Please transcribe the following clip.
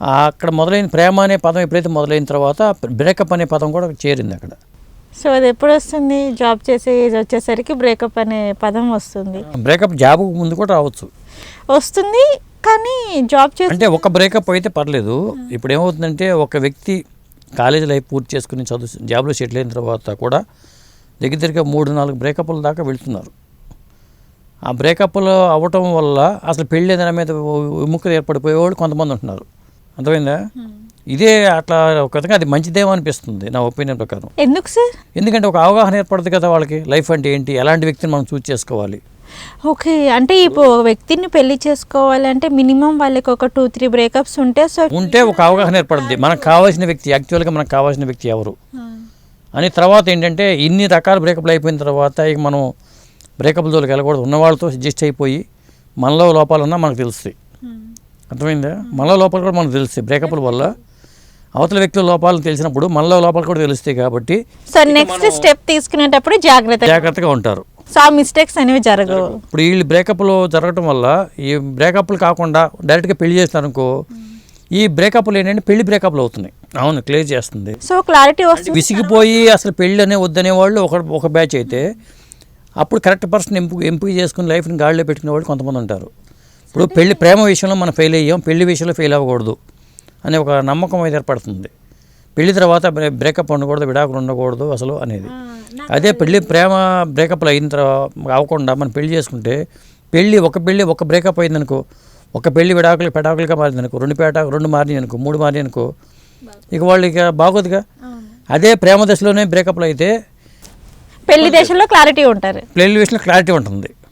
అక్కడ మొదలైన ప్రేమ అనే పదం ఎప్పుడైతే మొదలైన తర్వాత బ్రేకప్ అనే పదం కూడా చేరింది అక్కడ. సో అది ఎప్పుడు వస్తుంది? జాబ్ చేసే ఏజ్ వచ్చేసరికి బ్రేకప్ అనే పదం వస్తుంది. బ్రేకప్ జాబ్ ముందు కూడా రావచ్చు. వస్తుంది కానీ జాబ్ చేసి అంటే ఒక బ్రేకప్ అయితే పర్లేదు. ఇప్పుడు ఏమవుతుందంటే ఒక వ్యక్తి కాలేజ్ లైఫ్ పూర్తి చేసుకుని చదువు జాబ్లో సెటిల్ అయిన తర్వాత కూడా దగ్గర దగ్గర మూడు నాలుగు బ్రేకప్ల దాకా వెళ్తున్నారు. ఆ బ్రేకప్లు అవ్వటం వల్ల అసలు పెళ్ళి దాని మీద విముఖత ఏర్పడిపోయేవాళ్ళు కొంతమంది ఉంటున్నారు. అర్థమైందా? ఇదే అట్లా ఒక విధంగా అది మంచిదేమో అనిపిస్తుంది నా ఒపీనియన్ ప్రకారం. ఎందుకు సార్? ఎందుకంటే ఒక అవగాహన ఏర్పడుతుంది కదా వాళ్ళకి లైఫ్ అంటే ఏంటి ఎలాంటి వ్యక్తిని మనం చూస్ చేసుకోవాలి. ఓకే అంటే ఇప్పుడు వ్యక్తిని పెళ్ళి చేసుకోవాలంటే మినిమం వాళ్ళకి ఒక టూ త్రీ బ్రేకప్స్ ఉంటే సో ఉంటే ఒక అవగాహన ఏర్పడుద్ది. మనకు కావాల్సిన వ్యక్తి యాక్చువల్గా మనకు కావాల్సిన వ్యక్తి ఎవరు? అని తర్వాత ఏంటంటే ఇన్ని రకాల బ్రేకప్లు అయిపోయిన తర్వాత ఇక మనం బ్రేకప్ జోలికి వెళ్ళకూడదు. ఉన్న వాళ్ళతో అడ్జస్ట్ అయిపోయి మనలో లోపాలున్నా మనకు తెలుస్తాయి. అర్థమైందా? మనలో లోపాలు కూడా మనకు తెలుస్తాయి. బ్రేకప్ల వల్ల అవతల వ్యక్తుల లోపాలు తెలిసినప్పుడు మనలో లోపాలు కూడా తెలుస్తాయి కాబట్టి సో నెక్స్ట్ స్టెప్ తీసుకునేటప్పుడు జాగ్రత్త జాగ్రత్తగా ఉంటారు. సో ఆ మిస్టేక్స్ అనేవి జరగవు. ఇప్పుడు వీళ్ళు బ్రేకప్లు జరగటం వల్ల ఈ బ్రేకప్లు కాకుండా డైరెక్ట్గా పెళ్ళి చేస్తారనుకో ఈ బ్రేకప్లు ఏంటంటే పెళ్ళి బ్రేకప్లు అవుతున్నాయి. అవును క్లియర్ చేస్తుంది. సో క్లారిటీ వస్తుంది. విసిగిపోయి అసలు పెళ్ళి అనే వద్దనే వాళ్ళు ఒక ఒక బ్యాచ్ అయితే అప్పుడు కరెక్ట్ పర్సన్ ఎంపిక ఎంపిక చేసుకుని లైఫ్ని గాడిలో పెట్టుకునే వాళ్ళు కొంతమంది ఉంటారు. ఇప్పుడు పెళ్ళి ప్రేమ విషయంలో మనం ఫెయిల్ అయ్యాం పెళ్ళి విషయంలో ఫెయిల్ అవ్వకూడదు అనే ఒక నమ్మకం అయితే ఏర్పడుతుంది. పెళ్ళి తర్వాత బ్రేకప్ ఉండకూడదు విడాకులు ఉండకూడదు అసలు అనేది. అదే పెళ్ళి ప్రేమ బ్రేకప్లు అయిన తర్వాత అవ్వకుండా మనం పెళ్ళి చేసుకుంటే పెళ్ళి ఒక పెళ్ళి ఒక బ్రేకప్ అయిందనుకో ఒక పెళ్ళి విడాకులు పెటాకులుగా మారింది అనుకో రెండు పేట రెండు మారినాయి అనుకో మూడు మారినాయి అనుకో ఇక వాళ్ళు ఇక బాగోదుగా. అదే ప్రేమ దశలోనే బ్రేకప్లు అయితే పెళ్ళి దేశంలో క్లారిటీ ఉంటారు. పెళ్ళి విషయంలో క్లారిటీ ఉంటుంది.